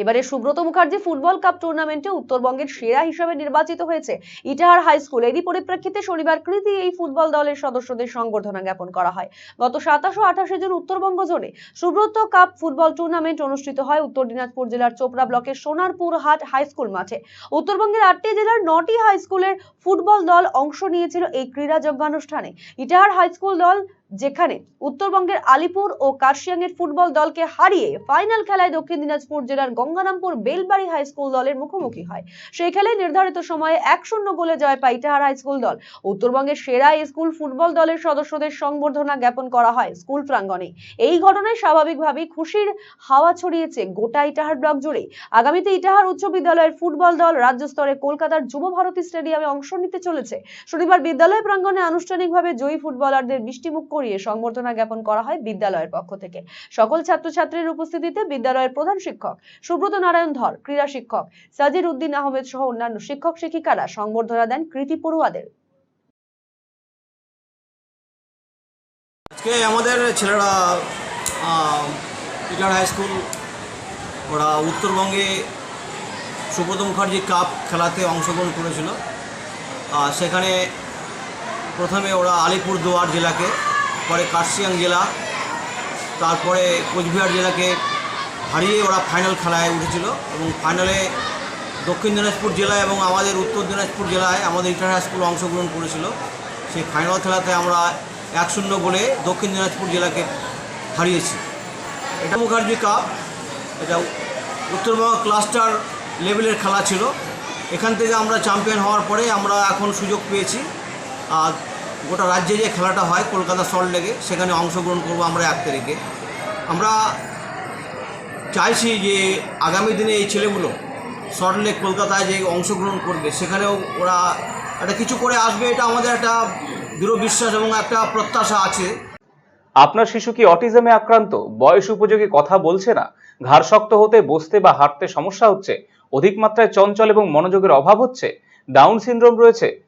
এবারে Subrata Mukherjee football cup টুর্নামেন্টে উত্তরবঙ্গের সেরা হিসাবে নির্বাচিত হয়েছে। ইটাহার হাই স্কুল, এরই পরিপ্রেক্ষিতে শনিবার কৃতি এই ফুটবল দলের সদস্যদের সংবর্ধনা জ্ঞাপন করা হয়। গত সাতাশ ও আঠাশে জুন উত্তরবঙ্গ জোনে সুব্রত কাপ ফুটবল টুর্নামেন্ট অনুষ্ঠিত হয় উত্তর দিনাজপুর জেলার চোপড়া ব্লকের সোনারপুর হাট হাই স্কুল মাঠে। উত্তরবঙ্গের আটটি জেলার নটি হাই স্কুলের ফুটবল দল অংশ নিয়েছিল এই ক্রীড়া যজ্ঞানুষ্ঠানে। ইটাহার হাই স্কুল দল যেখানে উত্তরবঙ্গের আলিপুর ও কার্শিয়াং এর ফুটবল দলকে হারিয়ে ফাইনাল খেলায় দক্ষিণ দিনাজপুর জেলার গঙ্গারামপুর বেলবাড়ি হাই স্কুল দলের মুখোমুখি হয়। সেই খেলায় নির্ধারিত সময়ে এক শূন্য গোলে জয় পায় ইটাহার হাই স্কুল দল। উত্তরবঙ্গের সেরা স্কুল ফুটবল দলের সদস্যদের সংবর্ধনা জ্ঞাপন করা হয় স্কুল প্রাঙ্গণে। এই ঘটনায় স্বাভাবিকভাবেই খুশির হাওয়া ছড়িয়েছে গোটা ইটাহার ব্লক জুড়ে। আগামীতে ইটাহার উচ্চ বিদ্যালয়ের ফুটবল দল রাজ্য স্তরে কলকাতার যুব ভারতী স্টেডিয়ামে অংশ নিতে চলেছে। শনিবার বিদ্যালয় প্রাঙ্গণে আনুষ্ঠানিকভাবে জয়ী ফুটবলারদের মিষ্টিমুখ করিয়ে সংবর্ধনা জ্ঞাপন করা হয় বিদ্যালয়ের পক্ষ থেকে। সকল ছাত্রছাত্রীর উপস্থিতিতে বিদ্যালয়ের প্রধান শিক্ষক সুব্রত নারায়ণ ধর, ক্রীড়া শিক্ষক সাজির উদ্দিন আহমেদ সহ অন্যান্য শিক্ষক শিক্ষিকারা সংবর্ধনা দেন কৃতি পড়ুয়াদের। আজকে আমাদের ছেলেরা পিটার হাই স্কুল, ওরা উত্তরবঙ্গে সুব্রত মুখার্জি কাপ খেলাতে অংশগ্রহণ করেছিল। সেখানে প্রথমে ওরা আলিপুর দুয়ার জেলাকে পরে কার্শিয়াং জেলা, তারপরে কোচবিহার জেলাকে হারিয়ে ওরা ফাইনাল খেলায় উঠেছিল এবং ফাইনালে দক্ষিণ দিনাজপুর জেলা এবং আমাদের উত্তর দিনাজপুর জেলায় আমাদের ইন্টার হাই স্কুল অংশগ্রহণ করেছিল। সেই ফাইনাল খেলাতে আমরা এক শূন্য গোলে দক্ষিণ দিনাজপুর জেলাকে হারিয়েছি। এটা মুখার্জি কাপ এটা উত্তরবঙ্গ ক্লাস্টার লেভেলের খেলা ছিল। এখান থেকে আমরা চ্যাম্পিয়ন হওয়ার পরে আমরা এখন সুযোগ পেয়েছি। আর গোটা রাজ্যে যে খেলাটা হয়, কলকাতা, সল্ট লেগে সেখানে অংশগ্রহণ করব আমরা এক তারিখে। আমরা চাইছি যে আগামী দিনে এই ছেলেগুলো সল্ট লেক, কলকাতায় যে অংশগ্রহণ করবে, সেখানেও ওরা একটা কিছু করে আসবে, এটা আমাদের একটা দৃঢ় বিশ্বাস এবং একটা প্রত্যাশা আছে। আপনার শিশু কি অটিজমে আক্রান্ত? বয়স উপযোগী কথা বলছে না? ঘাড় শক্ত হতে, বসতে বা হাঁটতে সমস্যা হচ্ছে? অধিক মাত্রায় চঞ্চল এবং মনোযোগের অভাব হচ্ছে? ডাউন সিনড্রোম রয়েছে?